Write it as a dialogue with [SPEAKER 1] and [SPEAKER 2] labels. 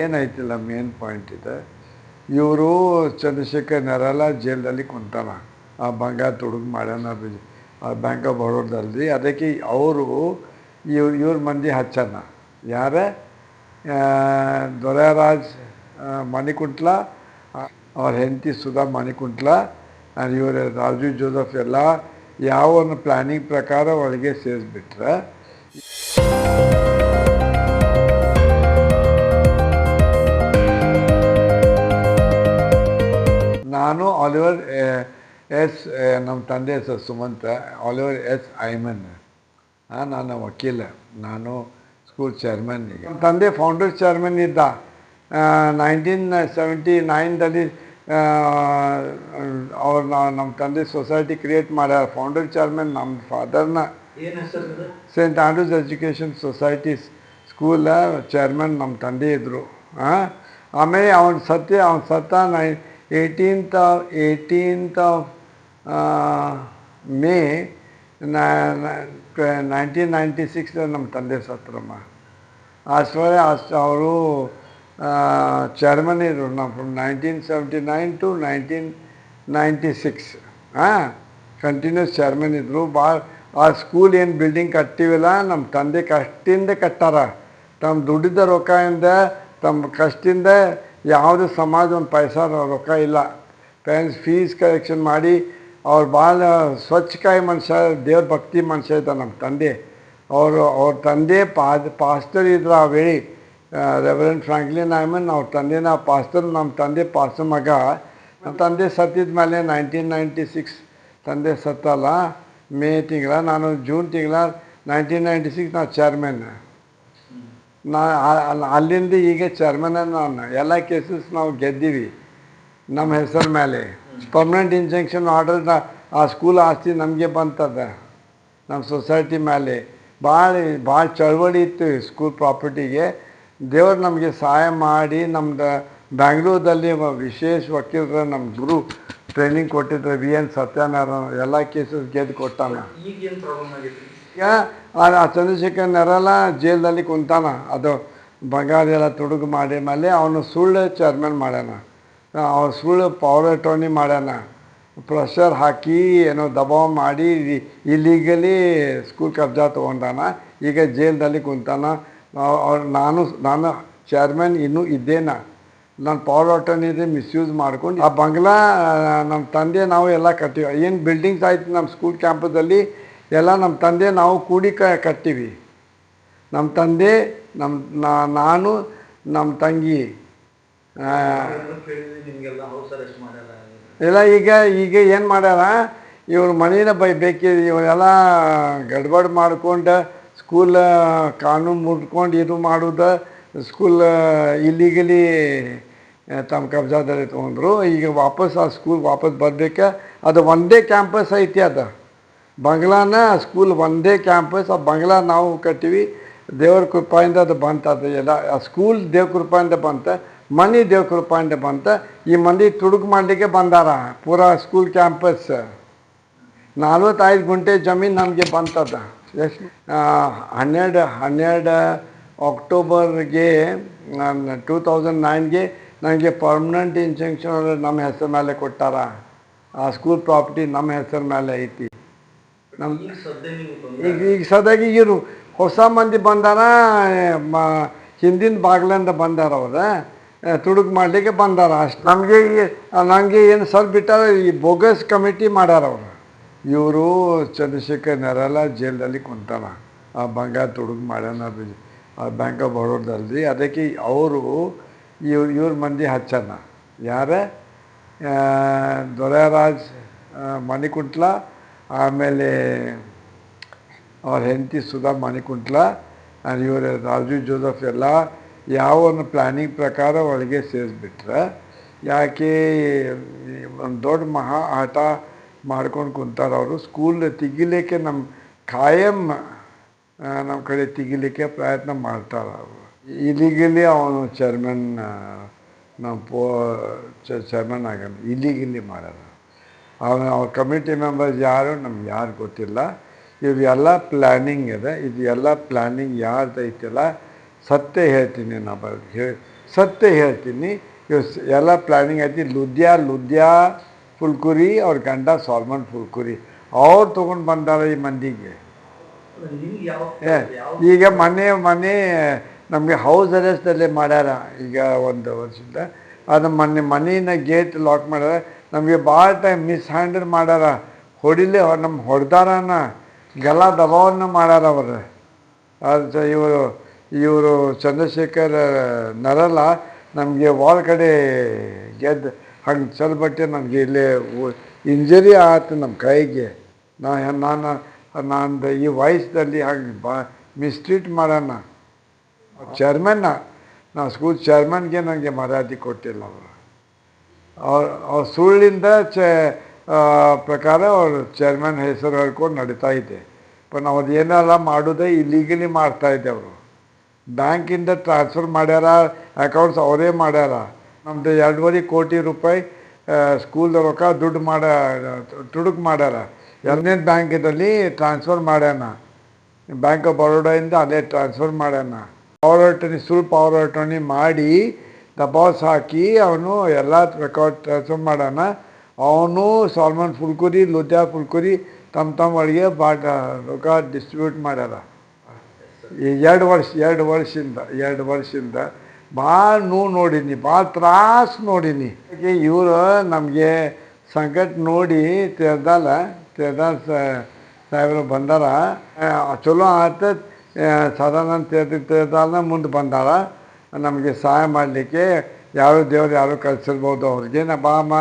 [SPEAKER 1] ಏನಾಯ್ತಿಲ್ಲ main point ಇದೆ. ಇವರು ಚಂದ್ರಶೇಖರ್ ನರಲ ಜೈಲಲ್ಲಿ ಕುಂತಾನ ಆ ಬಂಗಾರ ತುಡುಗು ಮಾಡ್ಯಾನ ಬ್ಯಾಂಕ್ ಆಫ್ ಬರೋಡದಲ್ಲಿ ಅದಕ್ಕೆ ಅವರು ಇವ್ರು ಇವ್ರ ಮಂದಿ ಹಚ್ಚನ ಯಾರ? ದೊರೆಯರಾಜ್ ಮಣಿಕುಂಟ್ಲ ಅವ್ರ ಹೆಂಡತಿ ಸುಧಾ ಮಣಿಕುಂಟ್ಲ ಇವರು ರಾಜು ಜೋಸಫ್ ಎಲ್ಲ ಯಾವ ಒಂದು ಪ್ಲ್ಯಾನಿಂಗ್ ಪ್ರಕಾರ ಒಳಗೆ ಸೇರಿಸ್ಬಿಟ್ರೆ. ಆಲಿವರ್ ಎಸ್ ನಮ್ಮ ತಂದೆ ಸರ್ ಸುಮಂತ ಆಲಿವರ್ ಎಸ್ ಐಮನ್ ಆ, ನಾನು ವಕೀಲ. ನಾನು ಸ್ಕೂಲ್ ಚೇರ್ಮನ್ ಈಗ. ನಮ್ಮ ತಂದೆ ಫೌಂಡರ್ ಚೇರ್ಮನ್ ಇದ್ದ. ನೈನ್ಟೀನ್ ಸೆವೆಂಟಿ ನೈನ್ದಲ್ಲಿ ಅವ್ರು ನಮ್ಮ ತಂದೆ ಸೊಸೈಟಿ ಕ್ರಿಯೇಟ್ ಮಾಡ್ಯಾರ. ಫೌಂಡರ್ ಚೇರ್ಮನ್ ನಮ್ಮ ಫಾದರ್ನ? ಸೇಂಟ್ ಆಂಡ್ರೂಸ್ ಎಜುಕೇಷನ್ ಸೊಸೈಟೀಸ್ ಸ್ಕೂಲ ಚೇರ್ಮನ್ ನಮ್ಮ ತಂದೆ ಇದ್ದರು ಆಮೇಲೆ ಅವನ ಸತ್ಯ ಅವನ ಸತ್ತ ನೈ eighteenth eighteenth of May nineteen ninety six ನಮ್ಮ ತಂದೆ ಸತ್ರಮ್ಮ. ಅಷ್ಟರೊಳಗೆ ಅಷ್ಟು ಅವರು ಚೇರ್ಮನ್ ಇದ್ರು ನಾವು from nineteen seventy nine to nineteen ninety six ಹಾಂ ಕಂಟಿನ್ಯೂಸ್ ಚೇರ್ಮನ್ ಇದ್ದರು ಭಾಳ ಆ ಸ್ಕೂಲ್ ಏನು ಬಿಲ್ಡಿಂಗ್ ಕಟ್ಟಿವಿಲ್ಲ ನಮ್ಮ ತಂದೆ ಕಷ್ಟಿಂದ ಕಟ್ಟಾರ. ತಮ್ಮ ದುಡ್ಡಿದ್ದ ರೊಕ್ಕದಿಂದ ತಮ್ಮ ಕಷ್ಟಿಂದ ಯಾವುದೇ ಸಮಾಜ ಒಂದು ಪೈಸ ರೊಕ್ಕ ಇಲ್ಲ. ಪೇರೆಂಟ್ಸ್ ಫೀಸ್ ಕಲೆಕ್ಷನ್ ಮಾಡಿ ಅವ್ರು ಭಾಳ ಸ್ವಚ್ಛಕಾಯಿ ಮನುಷ್ಯ, ದೇವ್ರ ಭಕ್ತಿ ಮನುಷ್ಯ ಇದ್ದ ನಮ್ಮ ತಂದೆ. ಅವರು, ಅವ್ರ ತಂದೆ ಪಾದ, ಪಾಸ್ಟರ್ ಇದ್ರು ಆ ವೇಳೆ ರೆವರೆಂಟ್ ಫ್ರಾಂಕ್ಲಿನ್ ಐಮನ್ ಅವ್ರ ತಂದೆನ ಪಾಸ್ಟರ್ ನಮ್ಮ ತಂದೆ ಪಾಸ್ಟರ್ ಮಗ. ನಮ್ಮ ತಂದೆ ಸತ್ತಿದ ಮೇಲೆ ನೈನ್ಟೀನ್ ನೈಂಟಿ ಸಿಕ್ಸ್ ತಂದೆ ಸತ್ತಲ್ಲ. ಮೇ ತಿಂಗಳ, ನಾನು ಜೂನ್ ತಿಂಗಳ ನೈನ್ಟೀನ್ ನೈಂಟಿ ಸಿಕ್ಸ್ ನಾವು ಚೇರ್ಮನ್ ನಾ ಅಲ್ಲಿಂದ ಈಗ ಚೇರ್ಮನ್ ನಾನು, ಎಲ್ಲ ಕೇಸಸ್ ನಾವು ಗೆದ್ದೀವಿ, ನಮ್ಮ ಹೆಸರು ಮೇಲೆ. ಪರ್ಮನೆಂಟ್ ಇಂಜೆಕ್ಷನ್ ಆರ್ಡರ್ ಆ ಸ್ಕೂಲ್ ಆಸ್ತಿ ನಮಗೆ ಬಂತದ, ನಮ್ಮ ಸೊಸೈಟಿ ಮೇಲೆ. ಭಾಳ ಭಾಳ ಚಳವಳಿ ಇತ್ತು ಸ್ಕೂಲ್ ಪ್ರಾಪರ್ಟಿಗೆ ದೇವರು ನಮಗೆ ಸಹಾಯ ಮಾಡಿ, ನಮ್ದು ಬ್ಯಾಂಗ್ಳೂರಲ್ಲಿ ವಿಶೇಷ ವಕೀಲರ ನಮ್ಮ ಗುರು ಟ್ರೈನಿಂಗ್ ಕೊಟ್ಟಿದ್ರು, ವಿ ಎನ್ ಸತ್ಯನಾರಾಯಣ, ಎಲ್ಲ ಕೇಸಸ್ ಗೆದ್ದು ಕೊಟ್ಟಾನ. ಆ ಚಂದ್ರಶೇಖರ್ ನೆರಲ ಜೈಲಲ್ಲಿ ಕುಂತಾನ. ಅದು ಬಂಗಾರ ಎಲ್ಲ ತುಡುಗು ಮಾಡಿ ಮೇಲೆ ಅವನು ಸುಳ್ಳು ಚೇರ್ಮನ್ ಮಾಡ್ಯಾನ. ಅವ್ನು ಸುಳ್ಳು ಪವರ್ ಅಟೋರ್ನಿ ಮಾಡ್ಯಾನ. ಪ್ರೆಷರ್ ಹಾಕಿ ಏನೋ ದಬಾವ್ ಮಾಡಿ ಇಲ್ಲಿಗಲಿ ಸ್ಕೂಲ್ ಕಬ್ಜಾ ತೊಗೊಂಡಾನ. ಈಗ ಜೈಲ್ದಲ್ಲಿ ಕುಂತಾನ. ಅವ್ರು ನಾನು ನಾನು ಚೇರ್ಮನ್ ಇನ್ನೂ ಇದ್ದೇನ. ನಾನು ಪವರ್ ಅಟರ್ನಿದೆ ಮಿಸ್ಯೂಸ್ ಮಾಡ್ಕೊಂಡು ಆ ಬಂಗ್ಲಾ ನಮ್ಮ ತಂದೆ ನಾವು ಎಲ್ಲ ಕಟ್ಟಿವಿ ಏನು ಬಿಲ್ಡಿಂಗ್ಸ್ ಆಯ್ತು ನಮ್ಮ ಸ್ಕೂಲ್ ಕ್ಯಾಂಪಸಲ್ಲಿ ಎಲ್ಲ ನಮ್ಮ ತಂದೆ ನಾವು ಕೂಡಿ ಕ ಕಟ್ಟಿವಿ ನಮ್ಮ ತಂದೆ, ನಮ್ಮ ನಾನು, ನಮ್ಮ ತಂಗಿ. ಎಲ್ಲ ಈಗ ಈಗ ಏನು ಮಾಡ್ಯಾರ, ಇವ್ರ ಮನೇನ ಬೈ ಬೇಕಿದೆ ಇವರೆಲ್ಲ ಗಡ್ಬಡ್ ಮಾಡ್ಕೊಂಡು ಸ್ಕೂಲ್ ಕಾನೂನು ಮುಟ್ಕೊಂಡು ಇದು ಮಾಡೋದು ಸ್ಕೂಲ್ ಇಲ್ಲಿಗಲಿ ತಮ್ಮ ಕಬ್ಜಾದಲ್ಲಿ ತೊಗೊಂಡ್ರು, ಈಗ ವಾಪಸ್ ಆ ಸ್ಕೂಲ್ ವಾಪಸ್ ಬರಬೇಕ, ಅದು ಒಂದೇ ಕ್ಯಾಂಪಸ್ ಐತಿ ಅದು. ಬಂಗ್ಲಾನ ಸ್ಕೂಲ್ ಒಂದೇ ಕ್ಯಾಂಪಸ್ ಆ ಬಂಗ್ಲಾ ನಾವು ಕಟ್ಟಿವಿ. ದೇವ್ರ ಕೃಪಾಯಿಂದ ಅದು ಬಂತ, ಅದು ಎಲ್ಲ. ಆ ಸ್ಕೂಲ್ ದೇವ್ರ ಕೃಪಾಯಿಂದ ಬಂತ, ಮನೆ ದೇವ್ರ ಕೃಪಾಯಿಂದ ಬಂತ. ಈ ಮಂದಿ ತುಡುಕು ಮಾಡಲಿಕ್ಕೆ ಬಂದಾರ, ಪೂರಾ ಸ್ಕೂಲ್ ಕ್ಯಾಂಪಸ್ ನಲ್ವತ್ತೈದು ಗುಂಟೆ ಜಮೀನು ನಮಗೆ ಬಂತದ. ಎಷ್ಟು? ಹನ್ನೆರಡು ಹನ್ನೆರಡು ಅಕ್ಟೋಬರ್ಗೆ ಟೂ ತೌಸಂಡ್ ನೈನ್ಗೆ ನನಗೆ ಪರ್ಮನೆಂಟ್ ಇಂಜೆಕ್ಷನ್ ನಮ್ಮ ಹೆಸರು ಮೇಲೆ ಕೊಟ್ಟಾರ. ಆ ಸ್ಕೂಲ್ ಪ್ರಾಪರ್ಟಿ ನಮ್ಮ ಹೆಸರು ಮೇಲೆ ಐತಿ. ನಮ್ಮ
[SPEAKER 2] ಈಗ
[SPEAKER 1] ಈಗ ಈಗ ಸದಾಗಿ ಇರು ಹೊಸ ಮಂದಿ ಬಂದಾರ ಮ ಹಿಂದಿನ ಬಾಗ್ಲಿಂದ ಬಂದಾರ ಅವ್ರು ತುಡುಕು ಮಾಡಲಿಕ್ಕೆ ಬಂದಾರ ಅಷ್ಟು. ನಮಗೆ ನನಗೆ ಏನು ಸರ್ ಬಿಟ್ಟಾರ ಈ ಬೋಗಸ್ ಕಮಿಟಿ ಮಾಡ್ಯಾರ ಅವರು. ಇವರು ಚಂದ್ರಶೇಖರ್ ನೆರಲ ಜೈಲಲ್ಲಿ ಕುಂತಾನ ಆ ಬಂಗಾರ ತುಡುಗ್ ಮಾಡ್ಯಾನ ಬಿ- ಆ ಬ್ಯಾಂಕ್ ಆಫ್ ಬರೋಡದಲ್ಲಿ. ಅದಕ್ಕೆ ಅವರು ಇವ್ರ ಇವ್ರ ಮಂದಿ ಹಚ್ಚನ ಯಾರೇ? ದೊರೆಯರಾಜ್ ಮಣಿಕುಂಟ್ಲ ಆಮೇಲೆ ಅವ್ರ ಹೆಂಡತಿ ಸುಧಾ ಮಾಣಿಕುಂಟ್ಲ ಇವರು ರಾಜು, ಜೋಸಫ್ ಎಲ್ಲ ಯಾವ ಒಂದು ಪ್ಲ್ಯಾನಿಂಗ್ ಪ್ರಕಾರ ಒಳಗೆ ಸೇರಿಸ್ಬಿಟ್ರೆ. ಯಾಕೆ ಒಂದು ದೊಡ್ಡ ಮಹಾ ಆಟ ಮಾಡ್ಕೊಂಡು ಕುಂತಾರೆ ಅವರು. ಸ್ಕೂಲ್ ತೆಗಿಲಿಕ್ಕೆ ನಮ್ಮ ಖಾಯಂ ನಮ್ಮ ಕಡೆ ತೆಗಿಲಿಕ್ಕೆ ಪ್ರಯತ್ನ ಮಾಡ್ತಾರೆ ಅವರು. ಇಲ್ಲಿಗಿಲ್ಲಿ ಅವನು ಚೇರ್ಮನ್ ನಮ್ಮ ಪೋ ಚೇರ್ಮನ್ ಆಗಲ್ಲ ಇಲ್ಲಿಗಿಲ್ಲಿ ಮಾಡ್ಯಾರ ಅವನ ಅವ್ರ ಕಮಿಟಿ ಮೆಂಬರ್ಸ್ ಯಾರು ನಮ್ಗೆ ಯಾರು ಗೊತ್ತಿಲ್ಲ. ಇವೆಲ್ಲ ಪ್ಲ್ಯಾನಿಂಗ್ ಇದೆ. ಇದು ಎಲ್ಲ ಪ್ಲ್ಯಾನಿಂಗ್ ಯಾರ್ದು ಐತಿಲ್ಲ. ಸತ್ಯ ಹೇಳ್ತೀನಿ ನಾ ಬ- ಹೇ ಸತ್ಯ ಹೇಳ್ತೀನಿ. ಇವ್ ಎಲ್ಲ ಪ್ಲ್ಯಾನಿಂಗ್ ಐತಿ. ಲುದ್ಯಾ ಲುದ್ಯಾ ಫುಲ್ಕುರಿ ಅವ್ರ ಗಂಡ ಸಾಲ್ಮನ್ ಫುಲ್ಕುರಿ ಅವ್ರು ತೊಗೊಂಡು ಬಂದಾರ ಈ ಮಂದಿಗೆ. ಈಗ ಮನೆ ಮನೆ ನಮಗೆ ಹೌಸ್ ಅರೆಸ್ಟಲ್ಲೇ ಮಾಡ್ಯಾರ ಈಗ ಒಂದು ವರ್ಷದಿಂದ. ಅದು ಮೊನ್ನೆ ಮನೆಯ ಗೇಟ್ ಲಾಕ್ ಮಾಡ್ಯಾರ. ನಮಗೆ ಭಾಳ ಟೈಮ್ ಮಿಸ್ ಹ್ಯಾಂಡಲ್ ಮಾಡ್ಯಾರ. ಹೊಡಿಲೇ ನಮ್ಮ ಹೊಡೆದಾರನ ಗಲ ದಬಾವನ್ನು ಮಾಡ್ಯಾರ ಅವರು. ಅದು ಇವರು ಇವರು ಚಂದ್ರಶೇಖರ್, ನರಲ್ಲ, ನಮಗೆ ವಾಲ್ ಕಡೆ ಗೆದ್ದು ಹಂಗೆ ಚಲ್ಬಟ್ಟೆ ನಮಗೆ ಇಲ್ಲೇ ಇಂಜರಿ ಆಯ್ತು ನಮ್ಮ ಕೈಗೆ. ನಾ, ನಾನು ನಾನು ಈ ವಯಸ್ಸಲ್ಲಿ ಹಂಗೆ ಬಾ ಮಿಸ್ಟ್ರೀಟ್ ಮಾಡೋಣ ಚೇರ್ಮನ್ನ ನಾ ಸ್ಕೂಲ್ ಚೇರ್ಮನ್ಗೆ ನನಗೆ ಮರ್ಯಾದೆ ಕೊಟ್ಟಿಲ್ಲ ಅವರು. ಅವ್ರ ಅವ್ರ ಸುಳ್ಳಿಂದ ಚ ಪ್ರಕಾರ ಅವ್ರ ಚೇರ್ಮನ್ ಹೆಸರು ಹೇಳ್ಕೊಂಡು ನಡೀತಾ ಇದೆ. ಬಟ್ ಅವ್ರು ಏನೆಲ್ಲ ಮಾಡೋದೇ ಇಲ್ಲೀಗಲಿ ಮಾಡ್ತಾ ಇದ್ದೆ ಅವರು. ಬ್ಯಾಂಕಿಂದ ಟ್ರಾನ್ಸ್ಫರ್ ಮಾಡ್ಯಾರ ಅಕೌಂಟ್ಸ್ ಅವರೇ ಮಾಡ್ಯಾರ. ನಮ್ಮದು ಎರಡೂವರೆ ಕೋಟಿ ರೂಪಾಯಿ ಸ್ಕೂಲ್ದ ರೊಕ್ಕ ದುಡ್ಡು ಮಾಡ, ತುಡುಕು ಮಾಡ್ಯಾರ. ಎರಡನೇ ಬ್ಯಾಂಕಿನಲ್ಲಿ ಟ್ರಾನ್ಸ್ಫರ್ ಮಾಡ್ಯಾನ. ಬ್ಯಾಂಕ್ ಆಫ್ ಬರೋಡಾಯಿಂದ ಅದೇ ಟ್ರಾನ್ಸ್ಫರ್ ಮಾಡ್ಯಾನ. ಪವರ್ ಅಟರ್ನಿ ಸುಳ್ಳು ಪವರ್ ಅಟರ್ನಿ ಮಾಡಿ ದಬಾಸ್ ಹಾಕಿ ಅವನು ಎಲ್ಲ ರೆಕಾರ್ಡ್ ಟ್ರಾನ್ಸ್ಫರ್ ಮಾಡೋಣ. ಅವನು ಸಾಲ್ಮನ್ ಫುಲ್ಕುರಿ ಲುದ್ಯಾ ಫುಲ್ಕುರಿ ತಮ್ಮ ತಮ್ಮ ಒಳಗೆ ಬಾಟ, ರೊಕ್ಕ ಡಿಸ್ಟ್ರಿಬ್ಯೂಟ್ ಮಾಡ್ಯಾರ. ಈ ಎರಡು ವರ್ಷ, ಎರಡು ವರ್ಷದಿಂದ ಎರಡು ವರ್ಷದಿಂದ ಭಾಳ ನೋವು ನೋಡೀನಿ ಭಾಳ ತ್ರಾಸು ನೋಡೀನಿ. ಇವರು ನಮಗೆ ಸಂಕಟ ನೋಡಿ ತೆರ್ದಾಲ, ತೆರ್ದಾಲ್ ಸಾಹೇಬರು ಬಂದಾರ. ಚಲೋ ಆತ ಸಾಧಾರಣ ತೆರೆದ, ತೆರ್ದಾಲ್ನ ಮುಂದೆ ಬಂದಾರ ನಮಗೆ ಸಹಾಯ ಮಾಡಲಿಕ್ಕೆ ಯಾರು ದೇವರು ಯಾರು ಕಳಿಸಿರ್ಬೋದು ಅವ್ರಿಗೆ. ನಾ ಬಾಮ